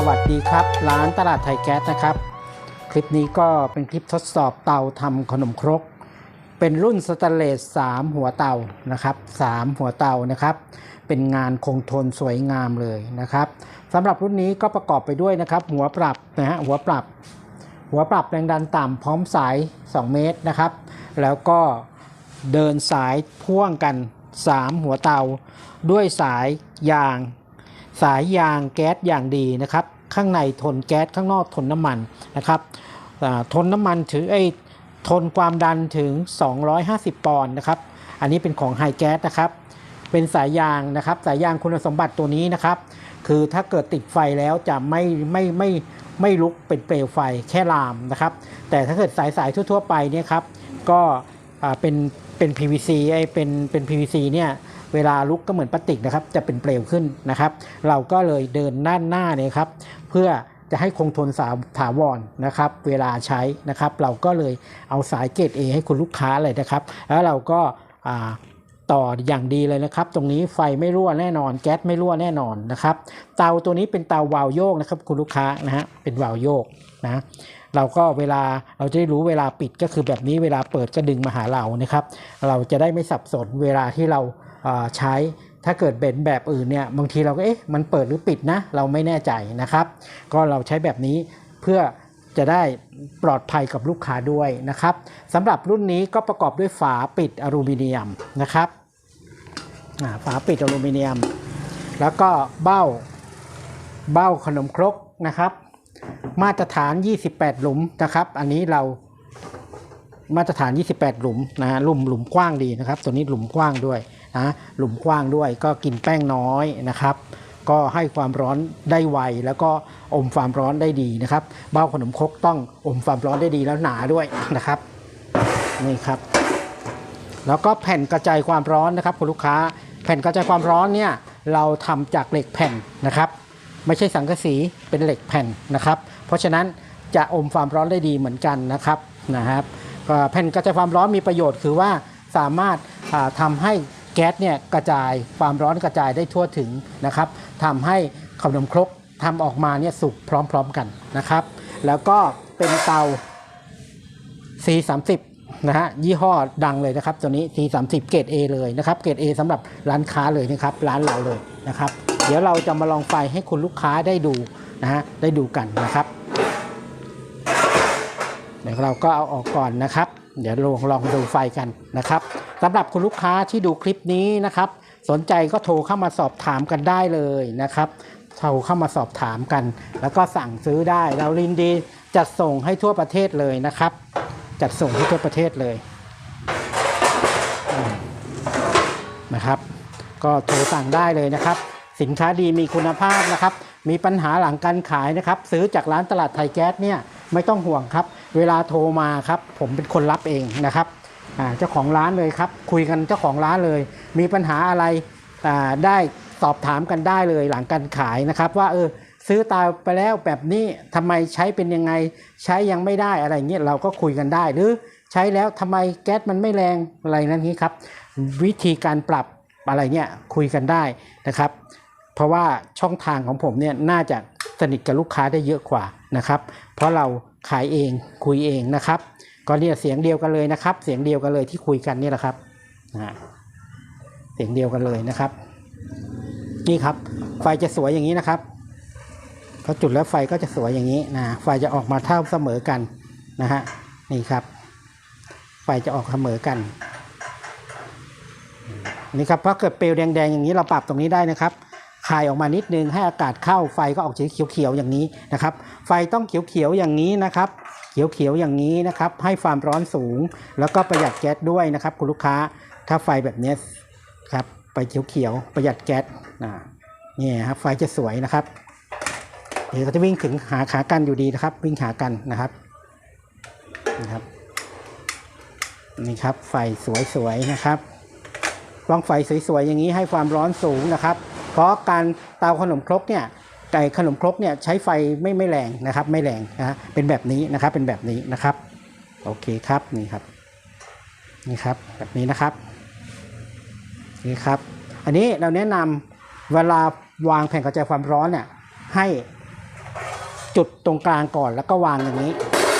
สวัสดีครับ ร้านตลาดไทยแก๊สนะครับ คลิปนี้ก็เป็นคลิปทดสอบเตาทำขนมครก เป็นรุ่นสแตเลส3หัวเตานะครับ3หัวเตานะครับ เป็นงานคงทนสวยงามเลยนะครับสำหรับรุ่นนี้ก็ประกอบไปด้วยนะครับ หัวปรับนะฮะหัวปรับ หัวปรับแรงดันต่ำพร้อมสาย 2 เมตรนะครับ แล้วก็เดินสายพ่วงกัน 3 หัวเตา ด้วยสายยาง สายยางแก๊สอย่างดีนะครับ ข้างในทนแก๊สข้างนอกทนน้ำมันนะครับทนน้ำมันถึงไอ้ทนความดันถึง 250 ปอนด์นะครับ อันนี้เป็นของไฮแก๊สนะครับ เป็นสายยางนะครับ สายยางคุณสมบัติตัวนี้นะครับ คือถ้าเกิดติดไฟแล้วจะไม่ไม่ไม่ไม่ลุกเป็นเปลวไฟแค่ลามนะครับ แต่ถ้าเกิดสายสายทั่ว ๆ ไปเนี่ยครับ ก็อ่าเป็นเป็น PVC ไอ้เป็นเป็น PVC เนี่ย เวลาลุกก็เหมือนพลาสติกนะครับจะเป็นเปลวขึ้นนะครับ เราก็เลยเดินด้านหน้าเนี่ยครับเพื่อจะให้คงทนสาวถาวรนะครับ เวลาใช้นะครับ เราก็เลยเอาสายเกรด A ให้คุณลูกค้าเลยนะครับ แล้วเราก็ต่ออย่างดีเลยนะครับ ตรงนี้ไฟไม่รั่วแน่นอน แก๊สไม่รั่วแน่นอนนะครับ เตาตัวนี้เป็นเตาวาลโยกนะครับ คุณลูกค้านะฮะเป็นวาลโยกนะเราก็เวลาเราจะได้รู้เวลาปิดก็คือแบบนี้เวลาเปิดก็ดึงมาหาเรานะครับ เราจะได้ไม่สับสนเวลาที่เรา ใช้ ถ้าเกิดเป็นแบบอื่นเนี่ยบางทีเราก็เอ๊ะมันเปิดหรือปิดนะเราไม่แน่ใจนะครับ ก็เราใช้แบบนี้เพื่อจะได้ปลอดภัยกับลูกค้าด้วยนะครับสำหรับรุ่นนี้ก็ประกอบด้วยฝาปิดอลูมิเนียมนะครับฝาปิดอลูมิเนียม แล้วก็เบ้าเบ้าขนมครกนะครับ มาตรฐาน 28 หลุมนะครับ อันนี้เรามาตรฐาน 28 หลุมนะฮะหลุมหลุมกว้างดีนะครับ ตัวนี้หลุมกว้างด้วย นะหลุมกว้างด้วยก็กินแป้งน้อยนะครับ ก็ให้ความร้อนได้ไว แล้วก็อมความร้อนได้ดีนะครับ เบ้าขนมครกต้องอมความร้อนได้ดีแล้วหนาด้วยนะครับนี่ครับ แล้วก็แผ่นกระจายความร้อนนะครับคุณลูกค้า แผ่นกระจายความร้อนเนี่ยเราทำจากเหล็กแผ่นนะครับ ไม่ใช่สังกะสีเป็นเหล็กแผ่นนะครับ เพราะฉะนั้นจะอมความร้อนได้ดีเหมือนกันนะครับนะครับแผ่นกระจายความร้อนมีประโยชน์คือว่าสามารถอ่าทำให้ แก๊สเนี่ยกระจายความร้อนกระจายได้ทั่วถึงนะครับทำให้ขนมครกทำออกมาเนี่ยสุกพร้อมๆกันนะครับ แล้วก็เป็นเตา C30 นะฮะยี่ห้อดังเลยนะครับ ตัวนี้ C30 เกรด A เลยนะครับ เกรด A สำหรับร้านค้าเลยนะครับ ร้านเราเลยนะครับ เดี๋ยวเราจะมาลองไฟให้คุณลูกค้าได้ดูนะฮะได้ดูกันนะครับเดี๋ยวเราก็เอาออกก่อนนะครับ เดี๋ยวลองลองดูไฟกันนะครับ สำหรับคุณลูกค้าที่ดูคลิปนี้นะครับ สนใจก็โทรเข้ามาสอบถามกันได้เลยนะครับโทรเข้ามาสอบถามกัน แล้วก็สั่งซื้อได้เราลินดีจัดส่งให้ทั่วประเทศเลยนะครับ จัดส่งให้ทั่วประเทศเลยนะครับ ก็โทรสั่งได้เลยนะครับ สินค้าดีมีคุณภาพนะครับ มีปัญหาหลังการขายนะครับ ซื้อจากร้านตลาดไทยแก๊สเนี่ยไม่ต้องห่วงครับ เวลาโทรมาครับ ผมเป็นคนรับเองนะครับ เจ้าของร้านเลยครับ คุยกันเจ้าของร้านเลย มีปัญหาอะไรได้สอบถามกันได้เลยหลังการขายนะครับว่าเออซื้อตาไปแล้วแบบนี้ทำไมใช้เป็นยังไงใช้ยังไม่ได้อะไรเงี้ยเราก็คุยกันได้ หรือใช้แล้วทำไมแก๊สมันไม่แรงอะไรนั่นนี้ครับ วิธีการปรับอะไรเนี่ยคุยกันได้นะครับ เพราะว่าช่องทางของผมเนี่ยน่าจะสนิทกับลูกค้าได้เยอะกว่านะครับ เพราะเราขายเองคุยเองนะครับ ก็เนี่ยเสียงเดียวกันเลยนะครับ เสียงเดียวกันเลยที่คุยกันนี่แหละครับนะฮะเสียงเดียวกันเลยนะครับ นี่ครับ ไฟจะสวยอย่างนี้นะครับพอจุดแล้วไฟก็จะสวยอย่างนี้นะไฟจะออกมาเท่าเสมอกันนะฮะนี่ครับ ไฟจะออกเสมอกันนี่ครับเพราะเกิดเปลวแดงๆอย่างนี้เราปรับตรงนี้ได้นะครับ คายออกมานิดนึงให้อากาศเข้าไฟก็ออกสีเขียวๆอย่างนี้นะครับ ไฟต้องเขียวๆอย่างนี้นะครับเขียวๆอย่างนี้นะครับ ให้ความร้อนสูง แล้วก็ประหยัดแก๊สด้วยนะครับ คุณลูกค้าถ้าไฟแบบนี้ครับไปเขียวๆประหยัดแก๊สนะนี่ครับไฟจะสวยนะครับเดี๋ยวก็จะวิ่งถึงหาขากันอยู่ดีนะครับ วิ่งหากันนะครับนะครับนี่ครับไฟสวยๆนะครับปล่องไฟสวยๆอย่างนี้ให้ความร้อนสูงนะครับ เพราะการเตาขนมครกเนี่ยไก่ขนมครกเนี่ยใช้ไฟไม่ไม่แรงนะครับไม่แรงนะเป็นแบบนี้นะครับเป็นแบบนี้นะครับโอเคครับนี่ครับนี่ครับแบบนี้นะครับนี่ครับอันนี้เราแนะนำเวลาวางแผ่นกระจายความร้อนเนี่ยให้จุดตรงกลางก่อนแล้วก็วางอย่างนี้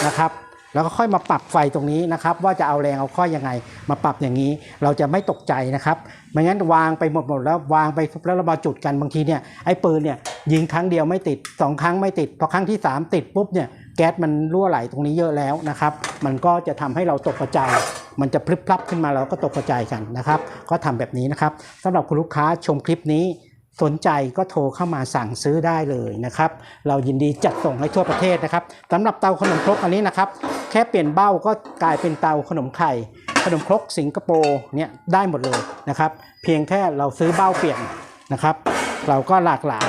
นะครับ แล้วก็ค่อยมาปรับไฟตรงนี้นะครับ ว่าจะเอาแรงเอาข้อยังไง มาปรับอย่างนี้ เราจะไม่ตกใจนะครับไม่งั้นวางไปหมดหมดแล้ววางไปแล้วเรามาจุดกันบางทีเนี่ยไอ้ปืนเนี่ยยิงครั้งเดียวไม่ติดสองครั้งไม่ติดพอครั้งที่สามติดปุ๊บเนี่ยแก๊สมันรั่วไหลตรงนี้เยอะแล้วนะครับ มันก็จะทำให้เราตกกระจายมันจะพลิบพลับขึ้นมาเราก็ตกกระจายกันนะครับ ก็ทำแบบนี้นะครับสำหรับคุณลูกค้าชมคลิปนี้ สนใจก็โทรเข้ามาสั่งซื้อได้เลยนะครับ เรายินดีจัดส่งให้ทั่วประเทศนะครับสำหรับเตาขนมครกอันนี้นะครับ แค่เปลี่ยนเบ้าก็กลายเป็นเตาขนมไข่ขนมครกสิงคโปร์เนี่ยได้หมดเลยนะครับ เพียงแค่เราซื้อเบ้าเปลี่ยนนะครับ เราก็หลากหลาย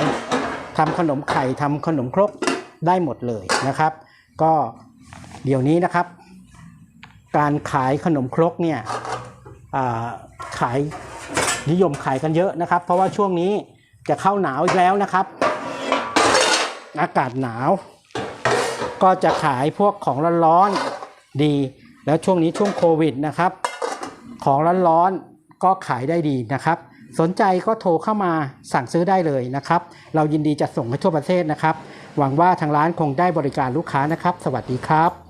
ทำขนมไข่ทำขนมครกได้หมดเลยนะครับ ก็เดี๋ยวนี้นะครับ การขายขนมครกเนี่ยขายนิยมขายกันเยอะนะครับ เพราะว่าช่วงนี้ จะเข้าหนาวอีกแล้วนะครับ อากาศหนาว ก็จะขายพวกของร้อนๆดี แล้วช่วงนี้ช่วงโควิดนะครับ ของร้อนๆก็ขายได้ดีนะครับ สนใจก็โทรเข้ามาสั่งซื้อได้เลยนะครับ เรายินดีจะส่งให้ทั่วประเทศนะครับ หวังว่าทางร้านคงได้บริการลูกค้านะครับ สวัสดีครับ